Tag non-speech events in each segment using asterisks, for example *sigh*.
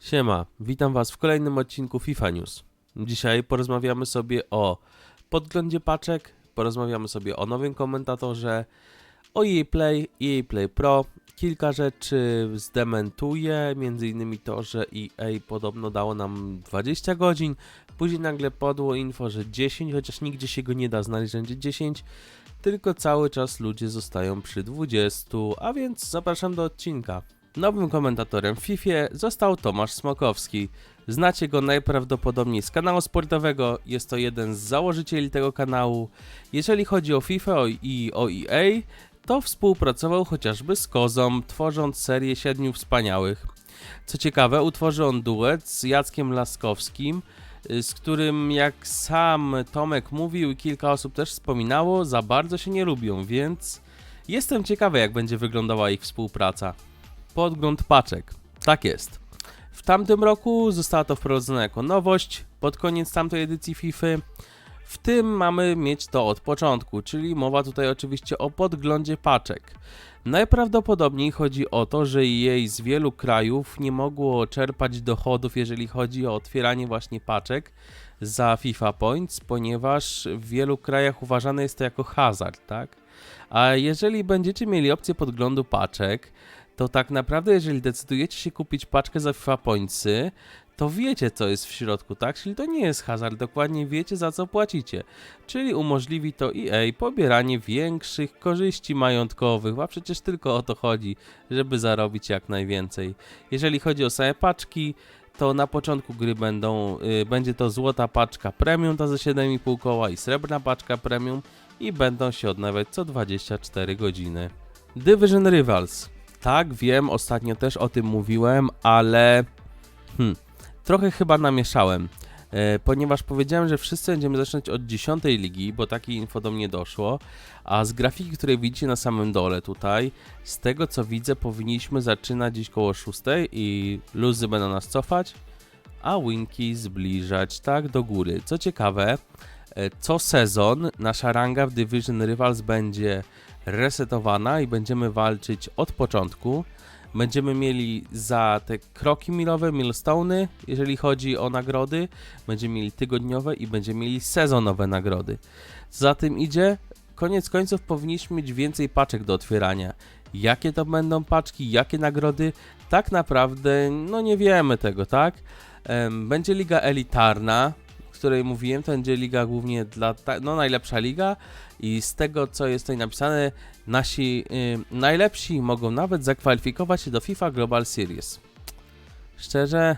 Siema, witam Was w kolejnym odcinku FIFA News. Dzisiaj porozmawiamy sobie o podglądzie paczek, porozmawiamy sobie o nowym komentatorze, o EA Play, EA Play Pro. Kilka rzeczy zdementuję, między innymi to, że EA podobno dało nam 20 godzin, później nagle podło info, że 10, chociaż nigdzie się go nie da znaleźć, będzie 10, tylko cały czas ludzie zostają przy 20, a więc zapraszam do odcinka. Nowym komentatorem w FIFA został Tomasz Smokowski. Znacie go najprawdopodobniej z kanału sportowego, jest to jeden z założycieli tego kanału. Jeżeli chodzi o FIFA i o EA, to współpracował chociażby z Kozą, tworząc serię Siedmiu Wspaniałych. Co ciekawe, utworzył on duet z Jackiem Laskowskim, y, z którym jak sam Tomek mówił i kilka osób też wspominało, za bardzo się nie lubią, więc jestem ciekawy jak będzie wyglądała ich współpraca podgląd paczek. Tak jest. W tamtym roku została to wprowadzona jako nowość pod koniec tamtej edycji FIFA. W tym mamy mieć to od początku, czyli mowa tutaj oczywiście o podglądzie paczek. Najprawdopodobniej chodzi o to, że jej z wielu krajów nie mogło czerpać dochodów, jeżeli chodzi o otwieranie właśnie paczek za FIFA Points, ponieważ w wielu krajach uważane jest to jako hazard, tak? A jeżeli będziecie mieli opcję podglądu paczek, to tak naprawdę jeżeli decydujecie się kupić paczkę za FIFA Pointsy, to wiecie co jest w środku, tak? Czyli to nie jest hazard, dokładnie wiecie za co płacicie. Czyli umożliwi to EA pobieranie większych korzyści majątkowych, a przecież tylko o to chodzi, żeby zarobić jak najwięcej. Jeżeli chodzi o same paczki, to na początku gry będą, y, będzie to złota paczka premium, ta za 7,5 koła i srebrna paczka premium i będą się odnawiać co 24 godziny. Division Rivals. Tak, wiem, ostatnio też o tym mówiłem, ale hmm, trochę chyba namieszałem, e, ponieważ powiedziałem, że wszyscy będziemy zaczynać od 10 ligi, bo takie info do mnie doszło, a z grafiki, której widzicie na samym dole tutaj, z tego co widzę, powinniśmy zaczynać gdzieś koło 6 i luzy będą nas cofać, a winki zbliżać, tak, do góry. Co ciekawe, e, co sezon nasza ranga w Division Rivals będzie resetowana i będziemy walczyć od początku. Będziemy mieli za te kroki milowe, milestone'y, jeżeli chodzi o nagrody. Będziemy mieli tygodniowe i będziemy mieli sezonowe nagrody. Za tym idzie, koniec końców powinniśmy mieć więcej paczek do otwierania. Jakie to będą paczki, jakie nagrody, tak naprawdę no nie wiemy tego, tak? Będzie liga elitarna, której mówiłem, to będzie liga głównie dla, no najlepsza liga i z tego co jest tutaj napisane, nasi y, najlepsi mogą nawet zakwalifikować się do FIFA Global Series. Szczerze,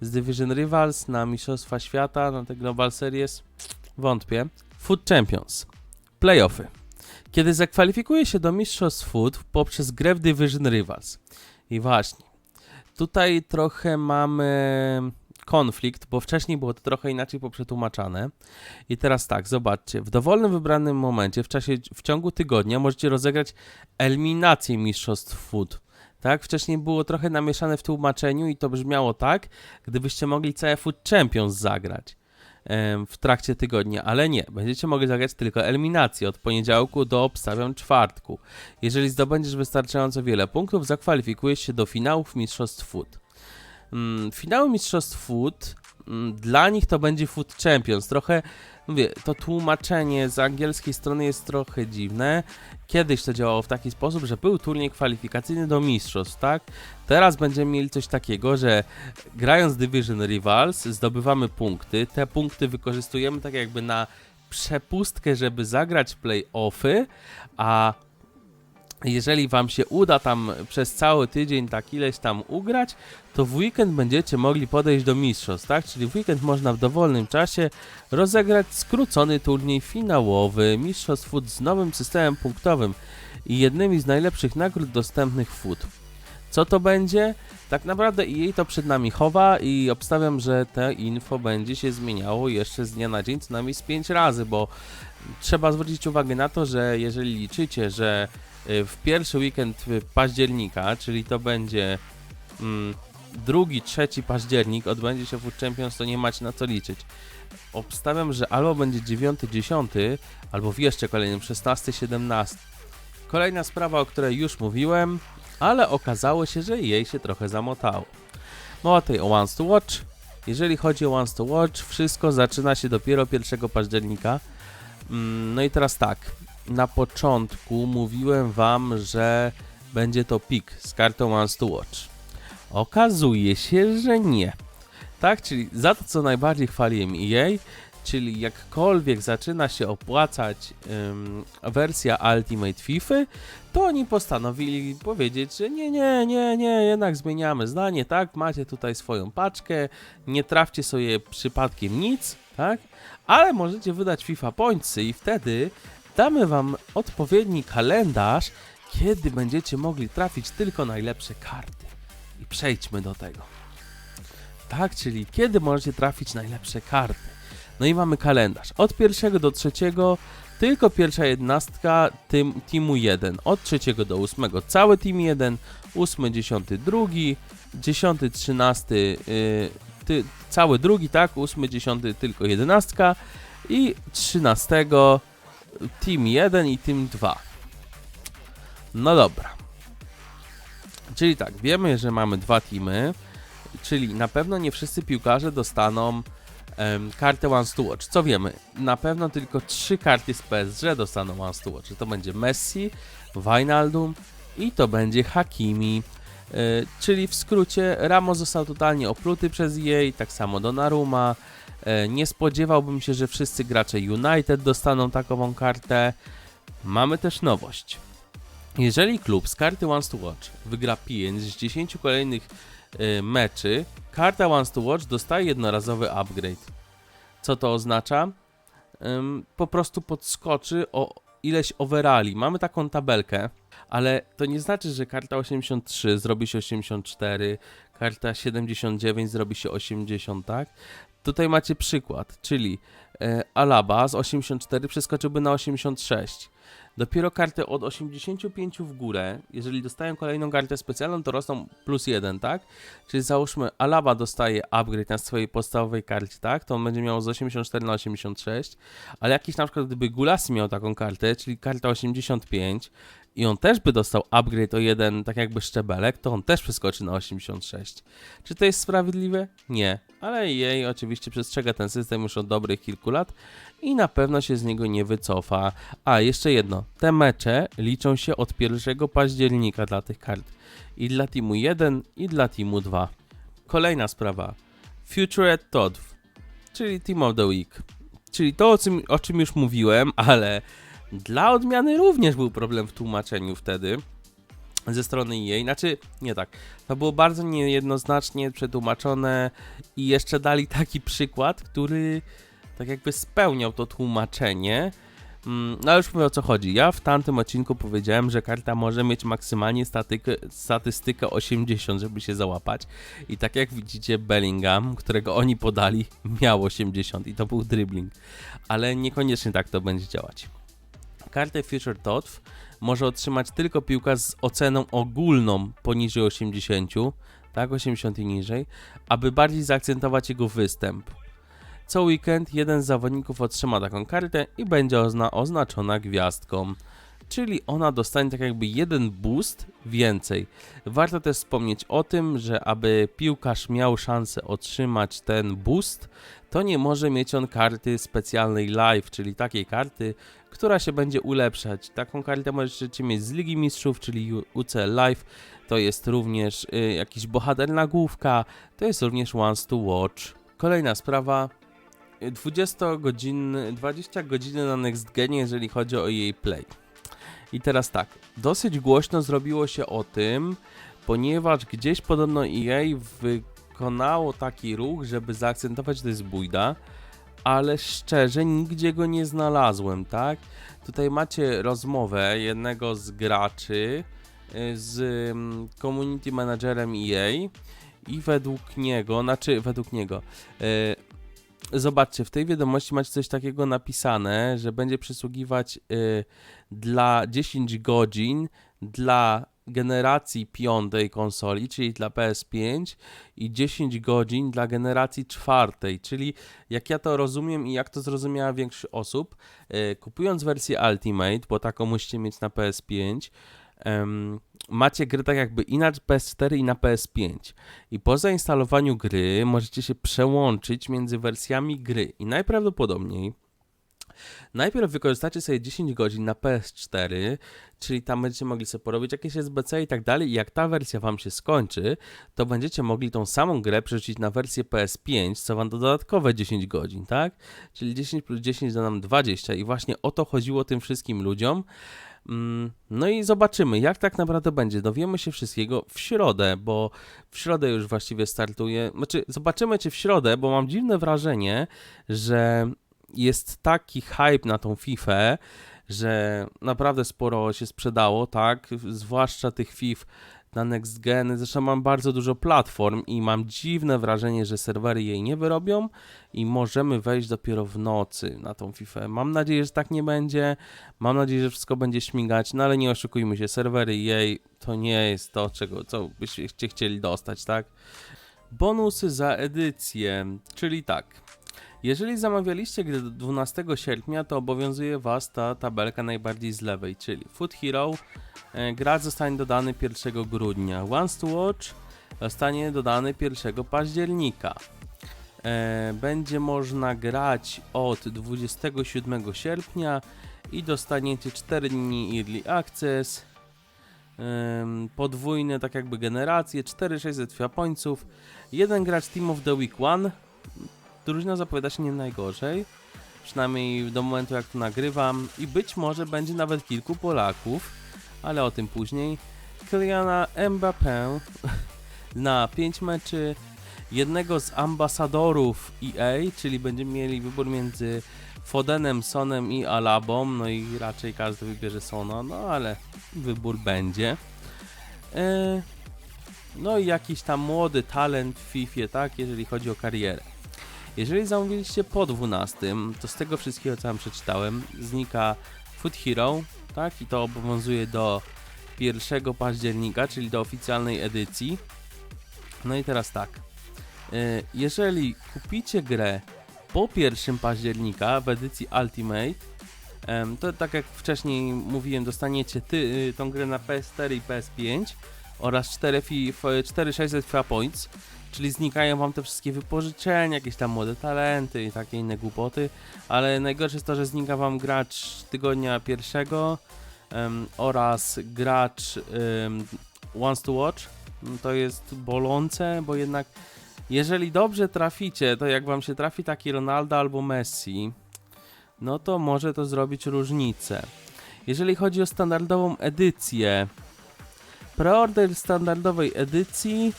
z Division Rivals na Mistrzostwa Świata, na te Global Series, wątpię. Food Champions. Playoffy. Kiedy zakwalifikuje się do Mistrzostw Food poprzez grę w Division Rivals. I właśnie, tutaj trochę mamy konflikt, bo wcześniej było to trochę inaczej poprzetłumaczane. I teraz tak, zobaczcie, w dowolnym wybranym momencie, w czasie, w ciągu tygodnia możecie rozegrać eliminację mistrzostw food. Tak, wcześniej było trochę namieszane w tłumaczeniu i to brzmiało tak, gdybyście mogli całe Food Champions zagrać w trakcie tygodnia, ale nie, będziecie mogli zagrać tylko eliminację od poniedziałku do obstawiam czwartku. Jeżeli zdobędziesz wystarczająco wiele punktów, zakwalifikujesz się do finałów Mistrzostw Food. Mm, finały Mistrzostw Food, mm, dla nich to będzie Food Champions. Trochę, mówię, to tłumaczenie z angielskiej strony jest trochę dziwne. Kiedyś to działało w taki sposób, że był turniej kwalifikacyjny do mistrzostw, tak? Teraz będziemy mieli coś takiego, że grając Division Rivals zdobywamy punkty. Te punkty wykorzystujemy tak jakby na przepustkę, żeby zagrać playoffy, a jeżeli Wam się uda tam przez cały tydzień tak ileś tam ugrać, to w weekend będziecie mogli podejść do mistrzostw, tak? Czyli w weekend można w dowolnym czasie rozegrać skrócony turniej finałowy Mistrzostw Food z nowym systemem punktowym i jednymi z najlepszych nagród dostępnych w Food. Co to będzie? Tak naprawdę jej to przed nami chowa i obstawiam, że te info będzie się zmieniało jeszcze z dnia na dzień co najmniej z 5 razy, bo trzeba zwrócić uwagę na to, że jeżeli liczycie, że w pierwszy weekend października, czyli to będzie mm, drugi, trzeci październik, odbędzie się Food Champions, to nie macie na co liczyć. Obstawiam, że albo będzie 9, 10, albo w jeszcze kolejnym 16, 17. Kolejna sprawa, o której już mówiłem, ale okazało się, że jej się trochę zamotało. Mowa tutaj o Once to Watch. Jeżeli chodzi o Once to Watch, wszystko zaczyna się dopiero 1 października. Mm, No i teraz tak, na początku mówiłem wam, że będzie to pik z kartą Once to Watch. Okazuje się, że nie. Tak, czyli za to, co najbardziej chwaliłem EA, czyli jakkolwiek zaczyna się opłacać ym, wersja Ultimate FIFA, to oni postanowili powiedzieć, że nie, nie, nie, nie, jednak zmieniamy zdanie, tak, macie tutaj swoją paczkę, nie trafcie sobie przypadkiem nic, tak, ale możecie wydać FIFA Pointsy i wtedy damy wam odpowiedni kalendarz, kiedy będziecie mogli trafić tylko najlepsze karty. I przejdźmy do tego. Tak, czyli kiedy możecie trafić najlepsze karty. No i mamy kalendarz. Od pierwszego do trzeciego tylko pierwsza jedenastka tym, teamu 1. Od trzeciego do ósmego cały team 1, ósmy, dziesiąty, drugi, dziesiąty, trzynasty, yy, ty, cały drugi, tak, ósmy, dziesiąty tylko jedenastka i trzynastego team 1 i team 2. No dobra. Czyli tak, wiemy, że mamy dwa teamy, czyli na pewno nie wszyscy piłkarze dostaną em, kartę Once to Watch. Co wiemy? Na pewno tylko trzy karty z PSG dostaną Once to Watch. To będzie Messi, Wijnaldum i to będzie Hakimi. E, czyli w skrócie Ramos został totalnie opluty przez EA, tak samo Donnarumma. E, nie spodziewałbym się, że wszyscy gracze United dostaną takową kartę. Mamy też nowość. Jeżeli klub z karty Once to Watch wygra 5 z 10 kolejnych y, meczy, karta Once to Watch dostaje jednorazowy upgrade. Co to oznacza? Po prostu podskoczy o ileś overali. Mamy taką tabelkę, ale to nie znaczy, że karta 83 zrobi się 84, karta 79 zrobi się 80, tak? Tutaj macie przykład, czyli e, Alaba z 84 przeskoczyłby na 86. Dopiero karty od 85 w górę, jeżeli dostają kolejną kartę specjalną, to rosną plus 1, tak? Czyli załóżmy, Alaba dostaje upgrade na swojej podstawowej karcie, tak? To on będzie miał z 84 na 86, ale jakiś na przykład gdyby Gulassi miał taką kartę, czyli karta 85 i on też by dostał upgrade o jeden, tak jakby szczebelek, to on też przeskoczy na 86. Czy to jest sprawiedliwe? Nie, ale jej oczywiście przestrzega ten system już od dobrych kilku lat i na pewno się z niego nie wycofa. A, jeszcze jedno. Te mecze liczą się od 1 października dla tych kart. I dla teamu 1, i dla teamu 2. Kolejna sprawa. Future Todd, czyli Team of the Week. Czyli to, o czym, o czym już mówiłem, ale dla odmiany również był problem w tłumaczeniu wtedy ze strony jej. Znaczy, nie tak. To było bardzo niejednoznacznie przetłumaczone i jeszcze dali taki przykład, który tak jakby spełniał to tłumaczenie. Mm, No ale już mówię o co chodzi. Ja w tamtym odcinku powiedziałem, że karta może mieć maksymalnie statykę, statystykę 80, żeby się załapać. I tak jak widzicie, Bellingham, którego oni podali, miał 80 i to był dribbling. Ale niekoniecznie tak to będzie działać. Kartę Future Todd może otrzymać tylko piłka z oceną ogólną poniżej 80, tak, 80 i niżej, aby bardziej zaakcentować jego występ. Co weekend jeden z zawodników otrzyma taką kartę i będzie ozna oznaczona gwiazdką. Czyli ona dostanie tak jakby jeden boost więcej. Warto też wspomnieć o tym, że aby piłkarz miał szansę otrzymać ten boost, to nie może mieć on karty specjalnej live, czyli takiej karty, która się będzie ulepszać. Taką kartę możecie mieć z Ligi Mistrzów, czyli UC Live. To jest również y, jakiś bohater nagłówka, to jest również Once to Watch. Kolejna sprawa, 20 godzin, 20 godziny na Next Genie, jeżeli chodzi o jej play. I teraz tak, dosyć głośno zrobiło się o tym, ponieważ gdzieś podobno EA wykonało taki ruch, żeby zaakcentować, że to jest bójda, ale szczerze nigdzie go nie znalazłem, tak? Tutaj macie rozmowę jednego z graczy y, z mm, community managerem EA i według niego, znaczy według niego, y, zobaczcie, w tej wiadomości macie coś takiego napisane, że będzie przysługiwać y, dla 10 godzin dla generacji piątej konsoli, czyli dla PS5 i 10 godzin dla generacji czwartej, czyli jak ja to rozumiem i jak to zrozumiała większość osób, y, kupując wersję Ultimate, bo taką musicie mieć na PS5, em, macie gry tak jakby i na PS4 i na PS5. I po zainstalowaniu gry możecie się przełączyć między wersjami gry. I najprawdopodobniej najpierw wykorzystacie sobie 10 godzin na PS4, czyli tam będziecie mogli sobie porobić jakieś SBC i tak dalej. I jak ta wersja wam się skończy, to będziecie mogli tą samą grę przerzucić na wersję PS5, co wam da dodatkowe 10 godzin, tak? Czyli 10 plus 10 da nam 20 i właśnie o to chodziło tym wszystkim ludziom. Mm, No i zobaczymy, jak tak naprawdę będzie. Dowiemy się wszystkiego w środę, bo w środę już właściwie startuje. Znaczy, zobaczymy, czy w środę, bo mam dziwne wrażenie, że jest taki hype na tą FIFA, że naprawdę sporo się sprzedało, tak? Zwłaszcza tych FIF na Next Gen. Zresztą mam bardzo dużo platform i mam dziwne wrażenie, że serwery jej nie wyrobią i możemy wejść dopiero w nocy na tą FIFA. Mam nadzieję, że tak nie będzie. Mam nadzieję, że wszystko będzie śmigać, no ale nie oszukujmy się, serwery jej to nie jest to, czego, co byście chcieli dostać, tak? Bonusy za edycję, czyli tak. Jeżeli zamawialiście grę do 12 sierpnia, to obowiązuje Was ta tabelka najbardziej z lewej, czyli Food Hero, e, gracz zostanie dodany 1 grudnia, Once to Watch zostanie dodany 1 października. E, Będzie można grać od 27 sierpnia i dostaniecie 4 dni Early Access, em, podwójne tak jakby generacje, 4600 fiapońców, jeden gracz Team of the Week 1, drużyna zapowiada się nie najgorzej, przynajmniej do momentu jak to nagrywam i być może będzie nawet kilku Polaków, ale o tym później. Kyliana Mbappé *laughs* na 5 meczy, jednego z ambasadorów EA, czyli będziemy mieli wybór między Fodenem, Sonem i Alabą, no i raczej każdy wybierze Sona, no ale wybór będzie. E, no i jakiś tam młody talent w FIFA, tak, jeżeli chodzi o karierę. Jeżeli zamówiliście po 12, to z tego wszystkiego, co wam przeczytałem, znika Food Hero, tak, i to obowiązuje do 1 października, czyli do oficjalnej edycji. No i teraz tak. y, Jeżeli kupicie grę po 1 października w edycji Ultimate, to tak jak wcześniej mówiłem, dostaniecie ty, y, tą grę na PS4 i PS5 oraz 4, fi- f- 4600 FA Points, czyli znikają wam te wszystkie wypożyczenia, jakieś tam młode talenty i takie inne głupoty, ale najgorsze jest to, że znika wam gracz tygodnia pierwszego em, oraz gracz em, Wants to Watch. No To jest bolące, bo jednak jeżeli dobrze traficie, to jak wam się trafi taki Ronaldo albo Messi, no to może to zrobić różnicę. Jeżeli chodzi o standardową edycję, preorder standardowej edycji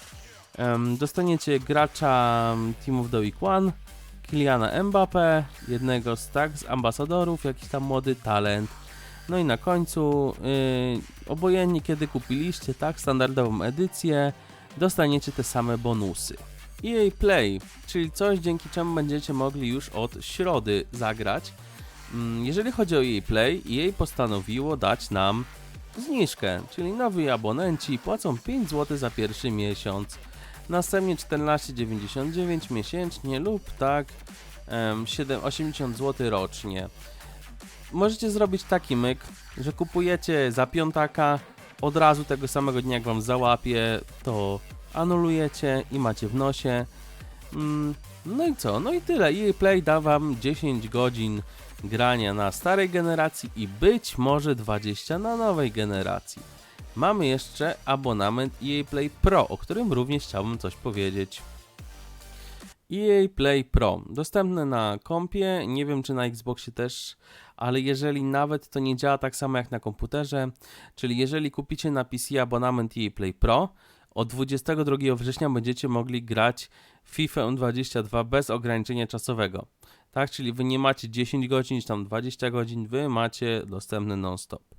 dostaniecie gracza Team of the Week 1, Kyliana Mbappé, jednego z tak z ambasadorów, jakiś tam młody talent. No i na końcu, yy, obojętnie kiedy kupiliście, tak, standardową edycję, dostaniecie te same bonusy. EA Play, czyli coś dzięki czemu będziecie mogli już od środy zagrać. Mm, Jeżeli chodzi o EA Play, EA postanowiło dać nam zniżkę, czyli nowi abonenci płacą 5 zł za pierwszy miesiąc, następnie 14,99 miesięcznie lub tak em, 7, 80 zł rocznie. Możecie zrobić taki myk, że kupujecie za piątaka, od razu tego samego dnia jak wam załapie, to anulujecie i macie w nosie. Mm, No i co? No i tyle. EA Play da wam 10 godzin grania na starej generacji i być może 20 na nowej generacji. Mamy jeszcze abonament EA Play Pro, o którym również chciałbym coś powiedzieć. EA Play Pro, dostępne na kompie, nie wiem czy na Xboxie też, ale jeżeli nawet to nie działa tak samo jak na komputerze, czyli jeżeli kupicie na PC abonament EA Play Pro, od 22 września będziecie mogli grać FIFA 22 bez ograniczenia czasowego. Tak, czyli wy nie macie 10 godzin, czy tam 20 godzin, wy macie dostępny non-stop.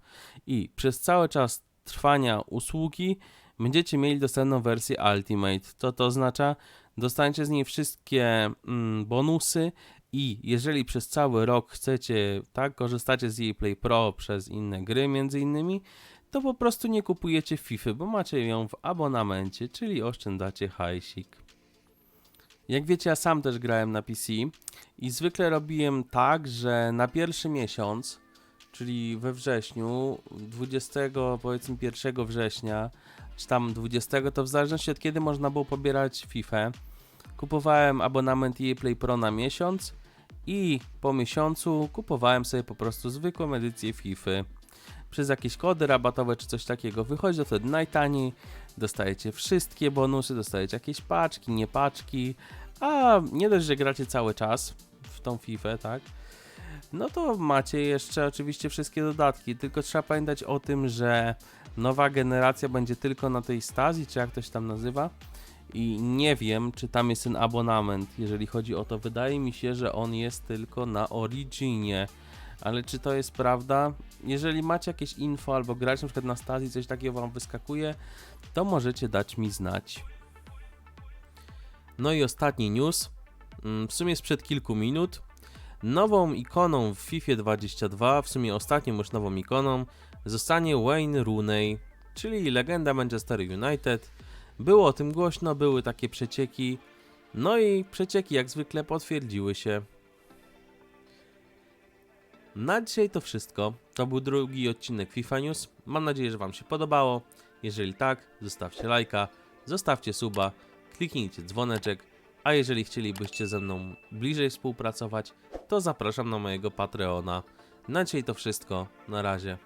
I przez cały czas trwania usługi będziecie mieli dostępną wersję Ultimate. Co to oznacza? Dostaniecie z niej wszystkie mm, bonusy i jeżeli przez cały rok chcecie, tak, korzystacie z jej Play Pro przez inne gry między innymi, to po prostu nie kupujecie FIFA, bo macie ją w abonamencie, czyli oszczędzacie hajsik. Jak wiecie, ja sam też grałem na PC i zwykle robiłem tak, że na pierwszy miesiąc, czyli we wrześniu, 20 powiedzmy 1 września, czy tam 20, to w zależności od kiedy można było pobierać FIFA, kupowałem abonament EA Play Pro na miesiąc i po miesiącu kupowałem sobie po prostu zwykłą edycję FIFA. Przez jakieś kody rabatowe czy coś takiego wychodzi to wtedy najtaniej, dostajecie wszystkie bonusy, dostajecie jakieś paczki, nie paczki, a nie dość, że gracie cały czas w tą FIFA, tak? No to macie jeszcze oczywiście wszystkie dodatki, tylko trzeba pamiętać o tym, że nowa generacja będzie tylko na tej stazji, czy jak to się tam nazywa. I nie wiem, czy tam jest ten abonament, jeżeli chodzi o to. Wydaje mi się, że on jest tylko na Originie. Ale czy to jest prawda? Jeżeli macie jakieś info albo grać na przykład na stazji, coś takiego wam wyskakuje, to możecie dać mi znać. No i ostatni news, mm, w sumie sprzed kilku minut. Nową ikoną w FIFA 22, w sumie ostatnią już nową ikoną, zostanie Wayne Rooney, czyli legenda Manchester United. Było o tym głośno, były takie przecieki, no i przecieki jak zwykle potwierdziły się. Na dzisiaj to wszystko. To był drugi odcinek FIFA News. Mam nadzieję, że Wam się podobało. Jeżeli tak, zostawcie lajka, zostawcie suba, kliknijcie dzwoneczek, a jeżeli chcielibyście ze mną bliżej współpracować, to zapraszam na mojego Patreona. Na dzisiaj to wszystko. Na razie.